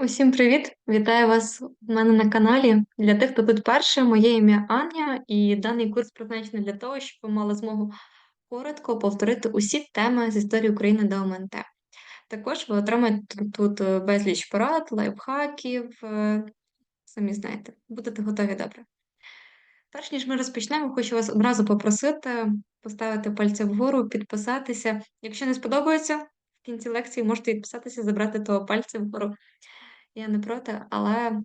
Усім привіт! Вітаю вас у мене на каналі. Для тих, хто тут перше, моє ім'я Аня, і даний курс призначений для того, щоб ви мали змогу коротко повторити усі теми з історії України до ОМНТ. Також ви отримаєте тут, е, безліч порад, лайфхаків, е, самі знаєте, будете готові добре. Перш ніж ми розпочнемо, хочу вас одразу попросити поставити пальці вгору, підписатися. Якщо не сподобається, в кінці лекції можете відписатися, забрати того пальця вгору. Я не проти, але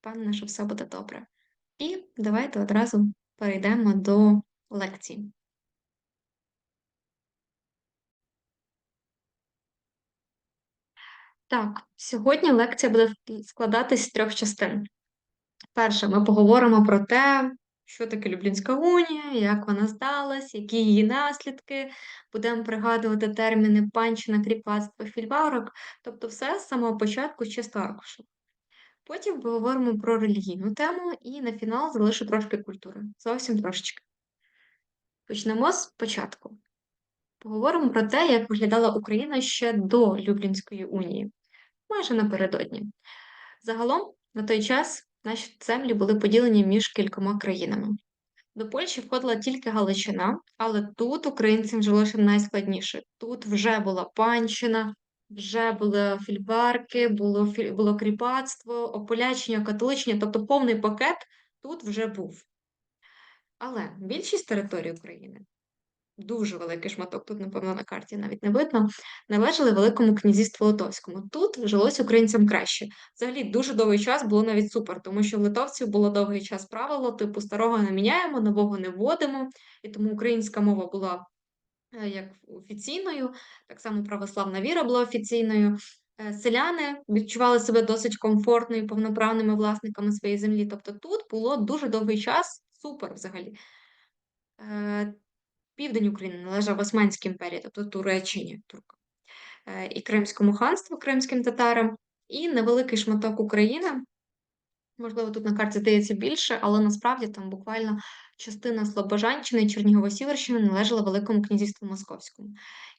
впевнена, що все буде добре. І давайте одразу перейдемо до лекції. Так, сьогодні лекція буде складатись з трьох частин. Перше, ми поговоримо про те, що таке Люблінська унія, як вона здалась, які її наслідки. Будемо пригадувати терміни панщина, кріпацтво, фільварок, тобто все з самого початку з чисто. Потім поговоримо про релігійну тему і на фінал залишу трошки культури. Зовсім трошечки. Почнемо з початку. Поговоримо про те, як виглядала Україна ще до Люблінської унії, майже напередодні. Загалом, на той час наші землі були поділені між кількома країнами. До Польщі входила тільки Галичина, але тут українцям жилося найскладніше. Тут вже була панщина, вже були фільварки, було було кріпацтво, ополячення, католичення, тобто повний пакет тут вже був. Але більшість території України, дуже великий шматок, тут, напевно, на карті навіть не видно, належали Великому князівству Литовському. Тут жилось українцям краще. Взагалі, дуже довгий час було навіть супер, тому що в литовців було довгий час правило, типу старого не міняємо, нового не вводимо, і тому українська мова була Е, як офіційною, так само православна віра була офіційною. Е, селяни відчували себе досить комфортно і повноправними власниками своєї землі. Тобто тут було дуже довгий час, супер взагалі. Е, південь України належав Османській імперії, тобто Туреччині, туркам, і Кримському ханству, кримським татарам, і невеликий шматок України. Можливо, тут на карті здається більше, але насправді там буквально частина Слобожанщини і Чернігово-Сіверщини належала Великому князівству Московському.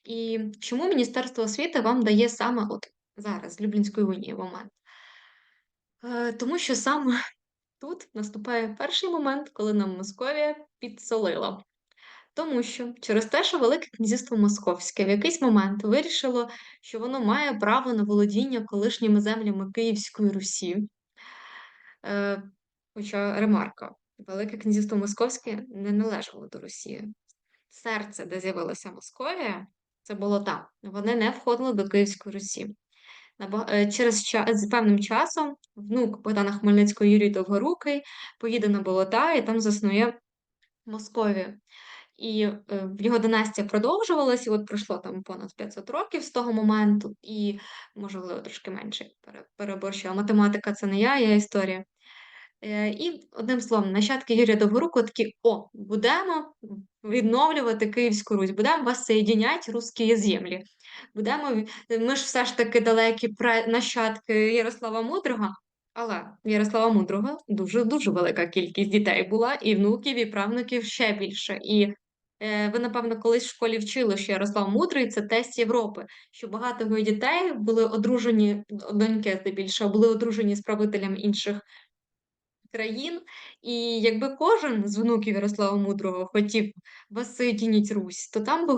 І чому Міністерство освіти вам дає саме от зараз, з Люблінської унії момент? Е, тому що саме тут наступає перший момент, коли нам Московія підсолила. Тому що через те, що Велике князівство Московське в якийсь момент вирішило, що воно має право на володіння колишніми землями Київської Русі. Е, Хоча ремарка, Велике князівство Московське не належало до Росії. Серце, де з'явилася Московія, це було там. Вони не входили до Київської Русі. Е, через час, з певним часом внук Богдана Хмельницького Юрій Довгорукий поїде на болота і там заснує Московію. І е, його династія продовжувалася, і от пройшло там понад 500 років з того моменту, і, можливо, трошки менше переборщила. Математика це не я, я історія. Е, і одним словом, нащадки Юрія Довгоруку такі: о, будемо відновлювати Київську Русь, будемо вас соєдіняти русські землі. Будемо, Ми ж все ж таки далекі нащадки Ярослава Мудрого, але Ярослава Мудрого дуже дуже велика кількість дітей була, і внуків, і правнуків ще більше. І ви, напевно, колись в школі вчили, що Ярослав Мудрий це тест Європи, що багато його дітей були одружені, доньки здебільшого, були одружені з правителем інших країн, і якби кожен з внуків Ярослава Мудрого хотів воссоєдініть Русь, то там би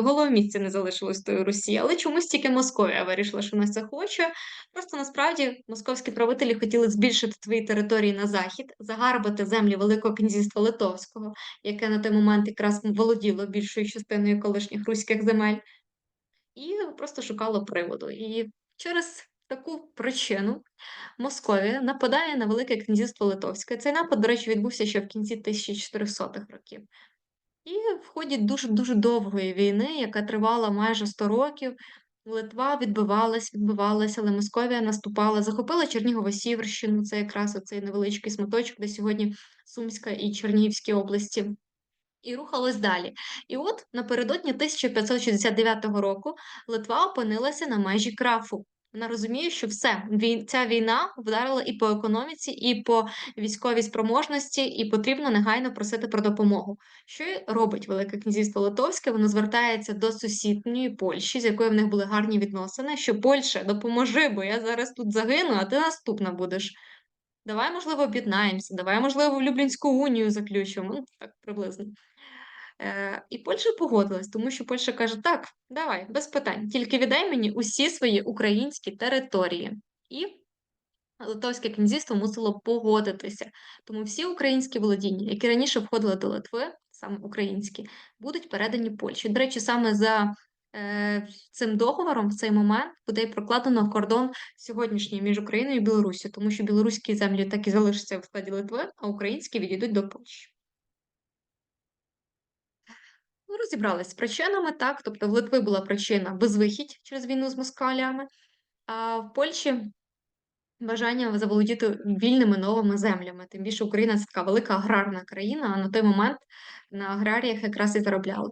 голого місця не залишилось тої Русі. Але чомусь тільки Московія вирішила, що вона це хоче. Просто насправді московські правителі хотіли збільшити свої території на захід, загарбати землі Великого князівства Литовського, яке на той момент якраз володіло більшою частиною колишніх руських земель, і просто шукало приводу. І через таку причину Московія нападає на Велике князівство Литовське. Цей напад, до речі, відбувся ще в кінці 1400-х років. І в ході дуже-дуже довгої війни, яка тривала майже 100 років, Литва відбивалась, відбивалась, але Московія наступала, захопила Чернігово-Сіверщину, це якраз оцей невеличкий смоточок, де сьогодні Сумська і Чернігівські області. І рухалось далі. І от напередодні 1569 року Литва опинилася на межі крафу. Вона розуміє, що все, ця війна вдарила і по економіці, і по військовій спроможності, і потрібно негайно просити про допомогу. Що й робить Велике Князівство Литовське? Воно звертається до сусідньої Польщі, з якою в них були гарні відносини, що Польща, допоможи, бо я зараз тут загину, а ти наступна будеш. Давай, можливо, об'єднаємося, давай, можливо, в Люблінську унію заключимо. Ну, так приблизно. Е, І Польща погодилась, тому що Польща каже: так, давай, без питань, тільки віддай мені усі свої українські території. І Литовське князівство мусило погодитися. Тому всі українські володіння, які раніше входили до Литви, саме українські, будуть передані Польщі. До речі, саме за е, цим договором в цей момент буде прокладено кордон сьогоднішній між Україною і Білорусі, тому що білоруські землі так і залишаться в складі Литви, а українські відійдуть до Польщі. Розібрались з причинами, так. Тобто в Литві була причина безвихідь через війну з москалями, а в Польщі бажання заволодіти вільними новими землями. Тим більше Україна це така велика аграрна країна, а на той момент на аграріях якраз і заробляли.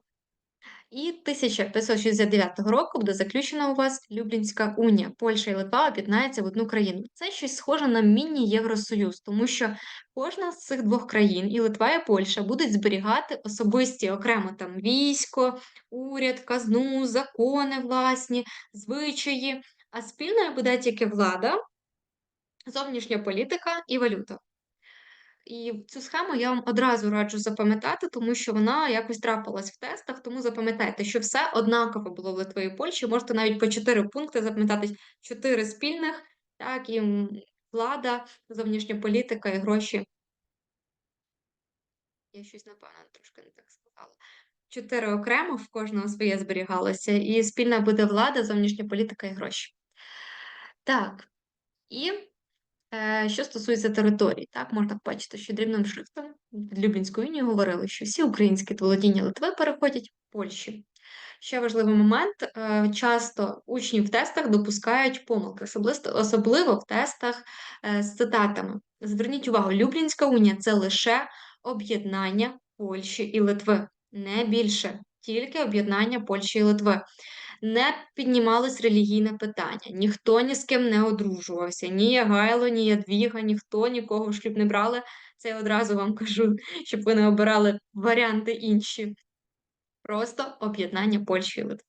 І 1569 року буде заключена у вас Люблінська унія. Польща і Литва об'єднаються в одну країну. Це щось схоже на міні-Євросоюз, тому що кожна з цих двох країн, і Литва, і Польща, будуть зберігати особисті окремо там військо, уряд, казну, закони власні, звичаї. А спільною буде тільки влада, зовнішня політика і валюта. І цю схему я вам одразу раджу запам'ятати, тому що вона якось трапилась в тестах. Тому запам'ятайте, що все однаково було в Литві і Польщі. Можете навіть по чотири пункти запам'ятати чотири спільних, так і влада, зовнішня політика і гроші. Я щось, напевно, трошки не так сказала. Чотири окремо в кожного своє зберігалося, і спільна буде влада, зовнішня політика і гроші. Так. І що стосується територій, так можна бачити, що дрібним шрифтом від Люблінської унії говорили, що всі українські володіння Литви переходять в Польщі. Ще важливий момент: е, часто учні в тестах допускають помилки, особливо в тестах е, з цитатами. Зверніть увагу, Люблінська унія це лише об'єднання Польщі і Литви, не більше, тільки об'єднання Польщі і Литви не піднімалось релігійне питання, ніхто ні з ким не одружувався, ні Ягайло, ні Ядвіга, ніхто нікого в шлюб не брали. Це я одразу вам кажу, щоб ви не обирали варіанти інші. Просто об'єднання Польщі і Литви.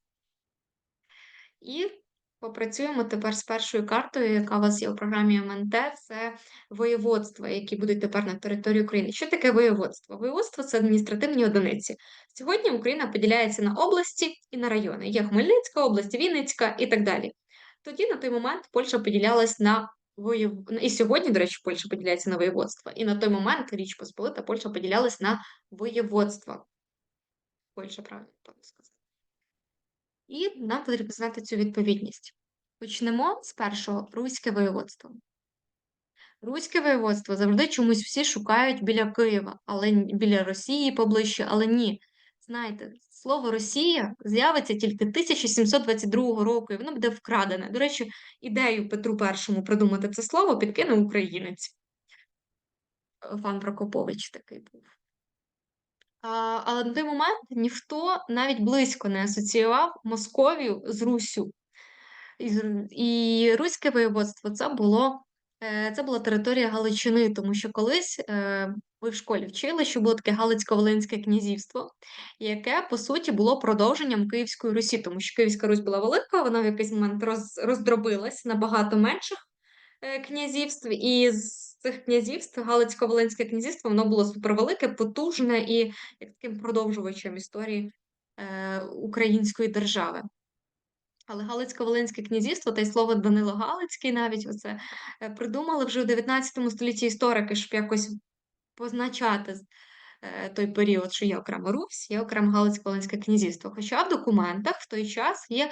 І Попрацюємо тепер з першою картою, яка у вас є у програмі МНТ, це воєводства, які будуть тепер на території України. Що таке воєводство? Воєводство це адміністративні одиниці. Сьогодні Україна поділяється на області і на райони. Є Хмельницька область, Вінницька і так далі. Тоді на той момент Польща поділялась на воєв... І сьогодні, до речі, Польща поділяється на воєводство. І на той момент Річ Посполита Польща поділялась на воєводства. Польща правильно сказати. І нам потрібно знати цю відповідність. Почнемо з першого руське воєводство. Руське воєводство завжди чомусь всі шукають біля Києва, але біля Росії поближче, але ні. Знаєте, слово Росія з'явиться тільки 1722 року, і воно буде вкрадене. До речі, ідею Петру І придумати це слово підкинув українець. Пан Прокопович такий був. Але на той момент ніхто навіть близько не асоціював Московію з Руссю. І, Руське воєводство це було е, це була територія Галичини, тому що колись е, ви в школі вчили, що було таке Галицько-Волинське князівство, яке по суті було продовженням Київської Русі, тому що Київська Русь була велика, вона в якийсь момент роз, роздробилась на багато менших князівств. І з цих князівств Галицько-Волинське князівство воно було супервелике, потужне і як таким продовжувачем історії е, української держави. Але Галицько-Волинське князівство, та й слово Данило Галицький навіть оце е, придумали вже у 19 столітті історики, щоб якось позначати е, той період, що є окрема Русь, є окремо Галицько-Волинське князівство. Хоча в документах в той час є е,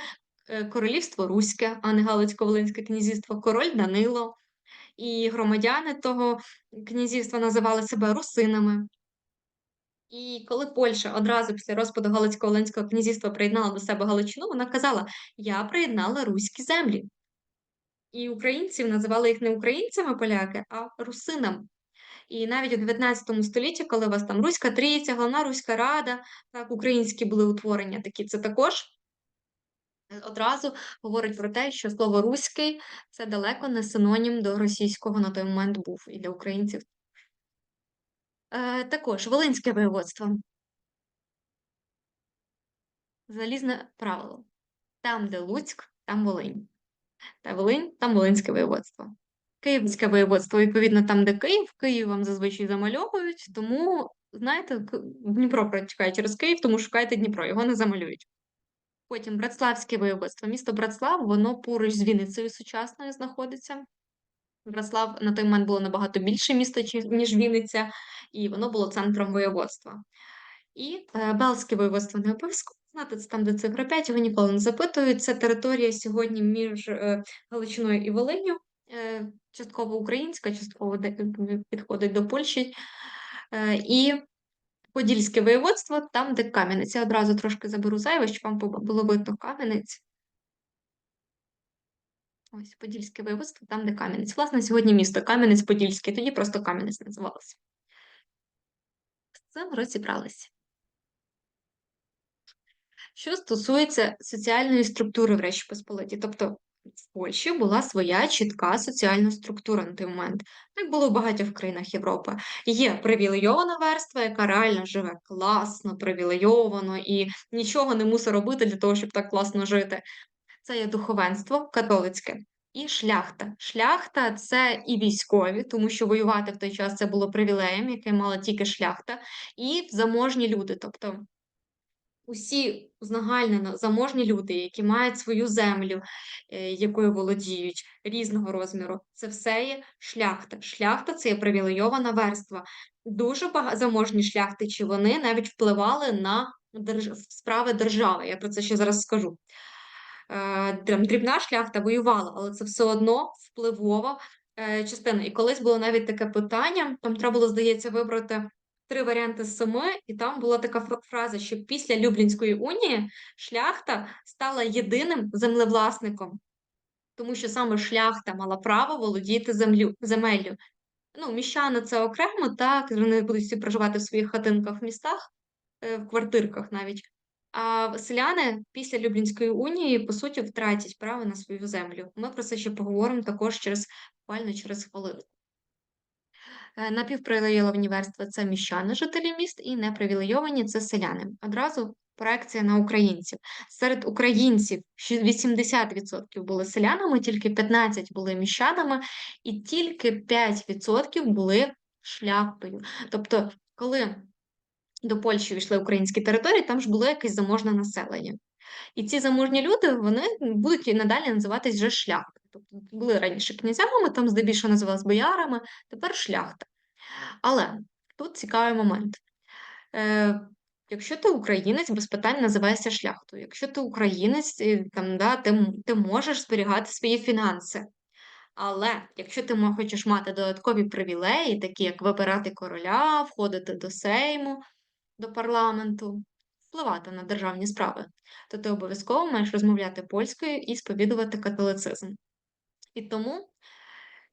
королівство Руське, а не Галицько-Волинське князівство, король Данило і громадяни того князівства називали себе русинами. І коли Польща одразу після розпаду Галицько-Волинського князівства приєднала до себе Галичину, вона казала: Я приєднала руські землі. І українців називали їх не українцями поляки, а русинами. І навіть у 19 столітті, коли у вас там Руська Трійця, Головна Руська Рада, так, українські були утворення такі, це також Е, одразу говорить про те, що слово "руський" це далеко не синонім до російського на той момент був і для українців. Е, також Волинське воєводство. Залізне правило: там, де Луцьк, там Волинь. Та Волинь, там Волинське воєводство. Київське воєводство, відповідно, там, де Київ, вам зазвичай замальовують, тому, знаєте, Дніпро протікає через Київ, тому шукайте Дніпро, його не замалюють. Потім Братславське воєводство. Місто Братслав, воно поруч з Вінницею сучасною знаходиться. Братслав на той момент було набагато більше місто, ніж Вінниця, і воно було центром воєводства. І е, Белське воєводство не обов'язково знати, це там, де цифра 5, його ніколи не запитують. Це територія сьогодні між е, Галичиною і Волинню, е, частково українська, частково підходить до Польщі. І Подільське воєводство, там, де Кам'янець. Я одразу трошки заберу зайве, щоб вам було видно Кам'янець. Ось Подільське воєводство, там, де Кам'янець. Власне, сьогодні місто Кам'янець-Подільський, тоді просто Кам'янець називалося. З цим розібралися. Що стосується соціальної структури в Речі Посполиті, тобто в Польщі була своя чітка соціальна структура на той момент, як було в багатьох країнах Європи. Є привілейована верства, яка реально живе класно, привілейовано і нічого не мусить робити для того, щоб так класно жити. Це є духовенство католицьке. І шляхта. Шляхта це і військові, тому що воювати в той час це було привілеєм, яке мала тільки шляхта, і заможні люди. Тобто усі узагальнено заможні люди, які мають свою землю, е, якою володіють різного розміру, це все є шляхта. Шляхта це є привілейована верства. Дуже заможні шляхтичі вони навіть впливали на держ... справи держави. Я про це ще зараз скажу. Е, дрібна шляхта воювала, але це все одно впливова е, частина. І колись було навіть таке питання: там треба було, здається, вибрати три варіанти семи, і там була така фраза, що після Люблінської унії шляхта стала єдиним землевласником, тому що саме шляхта мала право володіти землю, земеллю. Ну, міщани це окремо, так, вони будуть всі проживати в своїх хатинках в містах, е, в квартирках навіть. А селяни після Люблінської унії, по суті, втратять право на свою землю. Ми про це ще поговоримо також через буквально через хвилину. Е, напівпривілейовані верстви це міщани, жителі міст, і непривілейовані це селяни. Одразу проекція на українців. Серед українців 80% були селянами, тільки 15% були міщанами, і тільки 5% були шляхтою. Тобто, коли до Польщі війшли українські території, там ж було якесь заможне населення. І ці заможні люди вони будуть і надалі називатись вже шляхта. Тобто були раніше князями, там здебільшого називалися боярами, тепер шляхта. Але тут цікавий момент. Е, Якщо ти українець, без питань називаєшся шляхтою. Якщо ти українець, там, да, ти, ти можеш зберігати свої фінанси. Але якщо ти хочеш мати додаткові привілеї, такі як вибирати короля, входити до Сейму, до парламенту, впливати на державні справи, то ти обов'язково маєш розмовляти польською і сповідувати католицизм. І тому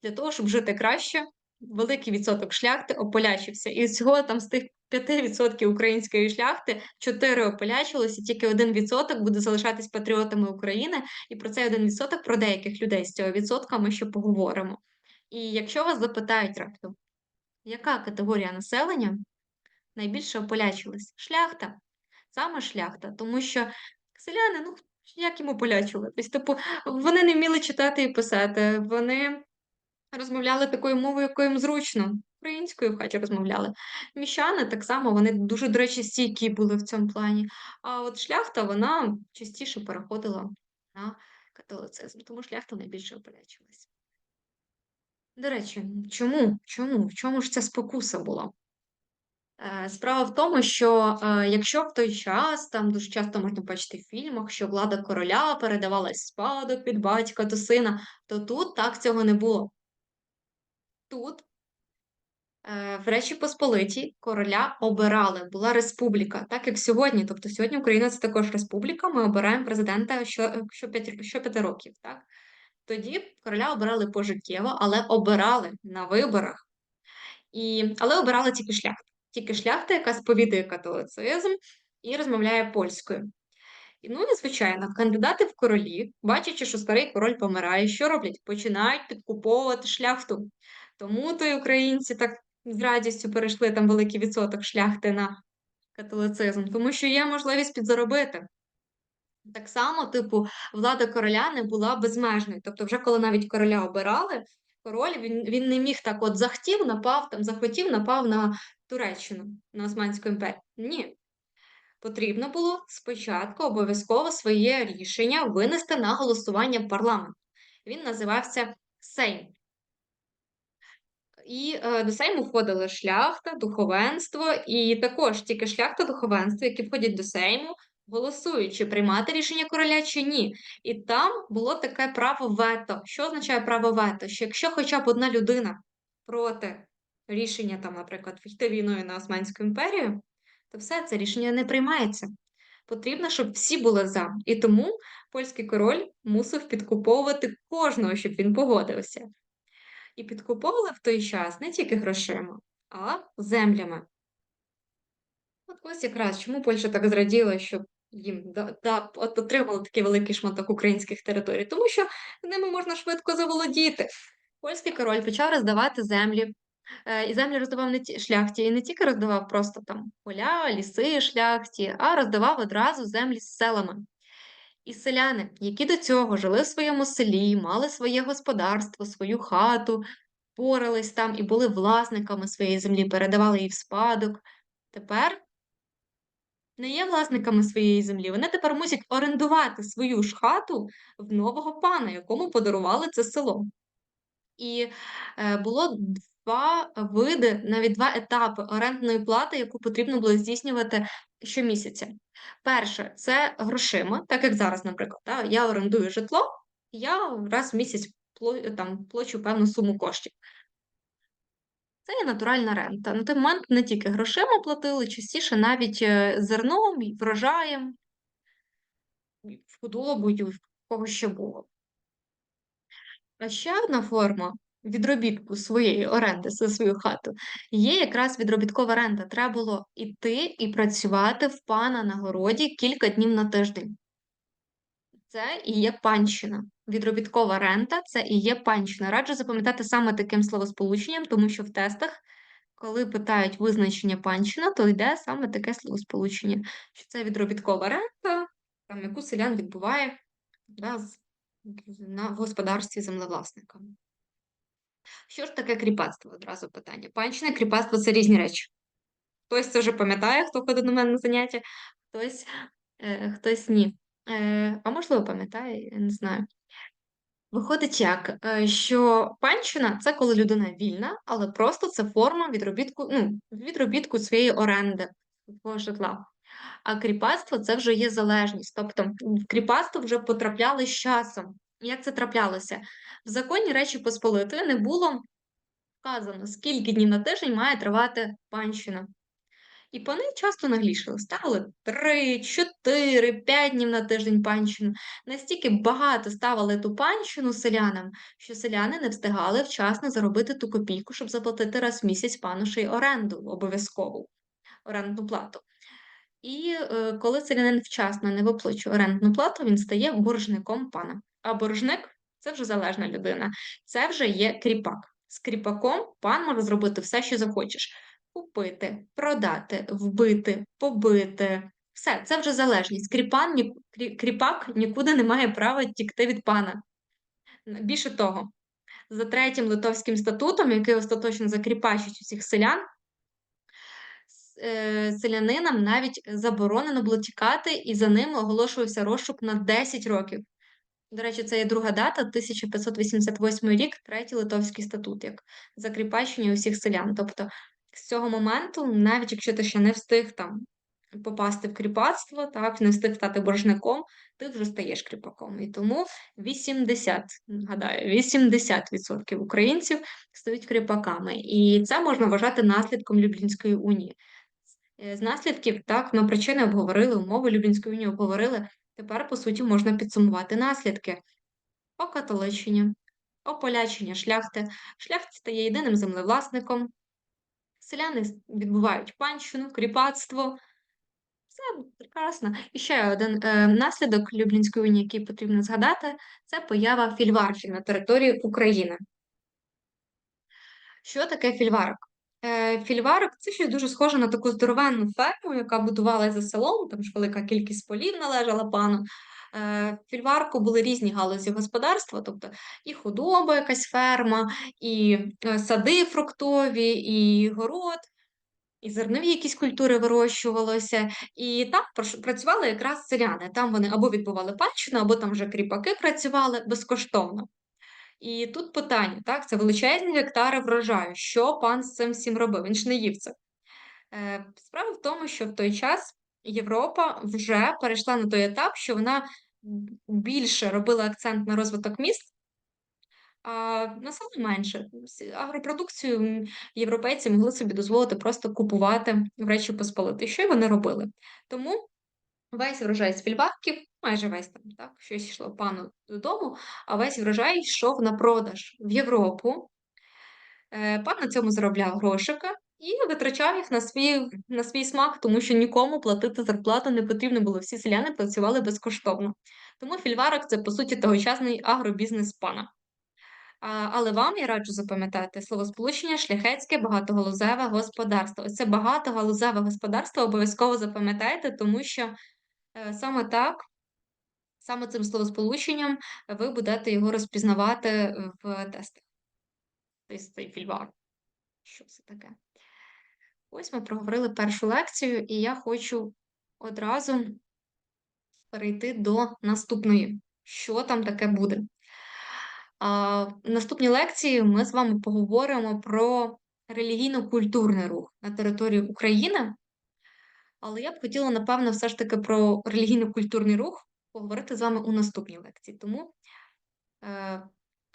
для того, щоб жити краще, великий відсоток шляхти ополячився. І всього там з тих 5% української шляхти 4 ополячилося, тільки 1% буде залишатись патріотами України. І про цей 1% про деяких людей з цього відсотка ми ще поговоримо. І якщо вас запитають раптом, яка категорія населення найбільше ополячилась? Шляхта, саме шляхта, тому що селяни, ну як йому полячуватись? Типу, вони не вміли читати і писати, вони розмовляли такою мовою, якою їм зручно. Українською в хаті розмовляли. Міщани так само, вони дуже, до речі, стійкі були в цьому плані. А от шляхта вона частіше переходила на католицизм, тому шляхта найбільше ополячилась. До речі, чому? Чому? В чому ж ця спокуса була? Е, справа в тому, що е, якщо в той час, там дуже часто можна бачити в фільмах, що влада короля передавалась спадок від батька до сина, то тут так цього не було. Тут, е, в Речі Посполитій, короля обирали, була республіка, так як сьогодні. Тобто сьогодні Україна це також республіка, ми обираємо президента що, що, 5, що 5 років. так? Тоді короля обирали пожиттєво, але обирали на виборах. І, Але обирали тільки шляхту. Тільки шляхта, яка сповідує католицизм і розмовляє польською. Ну і звичайно, кандидати в королі, бачачи, що старий король помирає, що роблять? Починають підкуповувати шляхту. Тому то й українці так з радістю перейшли там великий відсоток шляхти на католицизм, тому що є можливість підзаробити. Так само, типу, влада короля не була безмежною. Тобто, вже коли навіть короля обирали, король він він не міг так от захотів, напав, там, захотів, напав на Туреччину, на Османську імперію. Ні. Потрібно було спочатку обов'язково своє рішення винести на голосування в парламент. Він називався Сейм. І е, до Сейму входили шляхта, духовенство, і також тільки шляхта духовенство, які входять до Сейму, голосують, чи приймати рішення короля чи ні. І там було таке право вето. Що означає право вето? Що якщо хоча б одна людина проти рішення, там, наприклад, війти війною на Османську імперію, то все це рішення не приймається. Потрібно, щоб всі були за. І тому польський король мусив підкуповувати кожного, щоб він погодився. І підкуповували в той час не тільки грошима, а землями. От ось якраз чому Польща так зраділа, що їм да, да, от отримали такий великий шматок українських територій, тому що ними можна швидко заволодіти. Польський король почав роздавати землі, е, і землі роздавав не ті шляхті, і не тільки роздавав просто там поля, ліси, шляхті, а роздавав одразу землі з селами. І селяни, які до цього жили в своєму селі, мали своє господарство, свою хату, порались там і були власниками своєї землі, передавали її в спадок. Тепер не є власниками своєї землі. Вони тепер мусять орендувати свою ж хату в нового пана, якому подарували це село. І е, було два види, навіть два етапи орендної плати, яку потрібно було здійснювати щомісяця. Перше це грошима, так як зараз, наприклад, да, я орендую житло, я раз в місяць там, плачу певну суму коштів. Це є натуральна рента. На той момент не тільки грошима платили, частіше навіть е, зерном, врожаєм, худобою, в кого ще було. А ще одна форма відробітку своєї оренди за свою хату є якраз відробіткова рента. Треба було йти і працювати в пана на городі кілька днів на тиждень. Це і є панщина. Відробіткова рента це і є панщина. Раджу запам'ятати саме таким словосполученням, тому що в тестах, коли питають визначення панщина, то йде саме таке словосполучення, що це відробіткова рента, там, яку селян відбуває да, на господарстві землевласника. Що ж таке кріпацтво? Одразу питання. Панщина і кріпацтво це різні речі. Хтось це вже пам'ятає, хто ходить до мене на заняття, хтось, е, хтось ні. Е, а можливо, пам'ятає, я не знаю. Виходить як, е, що панщина це коли людина вільна, але просто це форма відробітку, ну, відробітку своєї оренди свого житла. А кріпацтво це вже є залежність. Тобто в кріпацтво вже потрапляли з часом. Як це траплялося? В законі Речі Посполитої не було вказано, скільки днів на тиждень має тривати панщина. І пани часто наглішили, ставили 3, 4, 5 днів на тиждень панщину. Настільки багато ставили ту панщину селянам, що селяни не встигали вчасно заробити ту копійку, щоб заплатити раз в місяць пану ще й оренду обов'язкову орендну плату. І е, коли селянин вчасно не виплачує орендну плату, він стає боржником пана. А боржник це вже залежна людина, це вже є кріпак. З кріпаком пан може зробити все, що захочеш купити, продати, вбити, побити. Все, це вже залежність. Кріпан, кріпак нікуди не має права тікти від пана. Більше того, за третім литовським статутом, який остаточно закріпачить усіх селян, е, селянинам навіть заборонено було тікати, і за ним оголошувався розшук на 10 років. До речі, це є друга дата, 1588 рік, третій литовський статут, як закріпачення усіх селян. Тобто з цього моменту, навіть якщо ти ще не встиг там попасти в кріпацтво, так, не встиг стати боржником, ти вже стаєш кріпаком. І тому 80, гадаю, 80% українців стають кріпаками. І це можна вважати наслідком Люблінської унії. З наслідків, так, ми причини обговорили, умови Люблінської унії обговорили. Тепер, по суті, можна підсумувати наслідки окатоличення, ополячення шляхти. Шляхт стає єдиним землевласником, селяни відбувають панщину, кріпацтво, Все прекрасно. І ще один, е, наслідок Люблінської унії, який потрібно згадати, це поява фільварків на території України. Що таке фільварок? Е, фільварок це щось дуже схоже на таку здоровенну ферму, яка будувалася за селом, там ж велика кількість полів належала пану. Е, фільварку були різні галузі господарства, тобто і худоба, якась ферма, і е, сади фруктові, і город, і зернові якісь культури вирощувалося. І там працювали якраз селяни. Там вони або відбували панщину, або там вже кріпаки працювали безкоштовно. І тут питання, так, це величезні гектари врожаю. Що пан з цим всім робив? Він ж не їв це. Е, Справа в тому, що в той час Європа вже перейшла на той етап, що вона більше робила акцент на розвиток міст, а населення менше. Агропродукцію європейці могли собі дозволити просто купувати в Речі Посполити. Що й вони робили? Тому Весь врожай з фільварків, майже весь там, так, щось йшло пану додому, а весь врожай йшов на продаж в Європу. Е, Пан на цьому заробляв грошики і витрачав їх на свій, на свій смак, тому що нікому платити зарплату не потрібно було. Всі селяни працювали безкоштовно. Тому фільварок це, по суті, тогочасний агробізнес пана. Але вам я раджу запам'ятати словосполучення шляхетське багатогалузеве господарство. Ось це багатогалузеве господарство обов'язково запам'ятайте, тому що Е, Саме так, саме цим словосполученням ви будете його розпізнавати в тестах. Тобто цей фільвар. Що це таке? Ось ми проговорили першу лекцію, і я хочу одразу перейти до наступної. Що там таке буде? А, В наступній лекції ми з вами поговоримо про релігійно-культурний рух на території України. Але я б хотіла, напевно, все ж таки про релігійно-культурний рух поговорити з вами у наступній лекції. Тому е,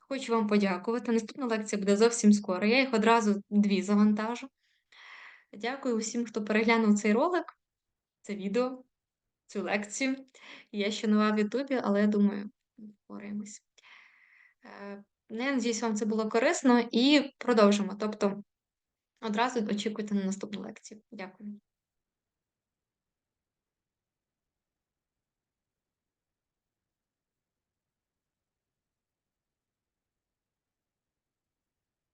хочу вам подякувати. Наступна лекція буде зовсім скоро. Я їх одразу дві завантажу. Дякую усім, хто переглянув цей ролик, це відео, цю лекцію. Я ще нова в Ютубі, але я думаю, впораємось. Е, ну, надіюсь, вам це було корисно і продовжимо. Тобто, одразу очікуйте на наступну лекцію. Дякую.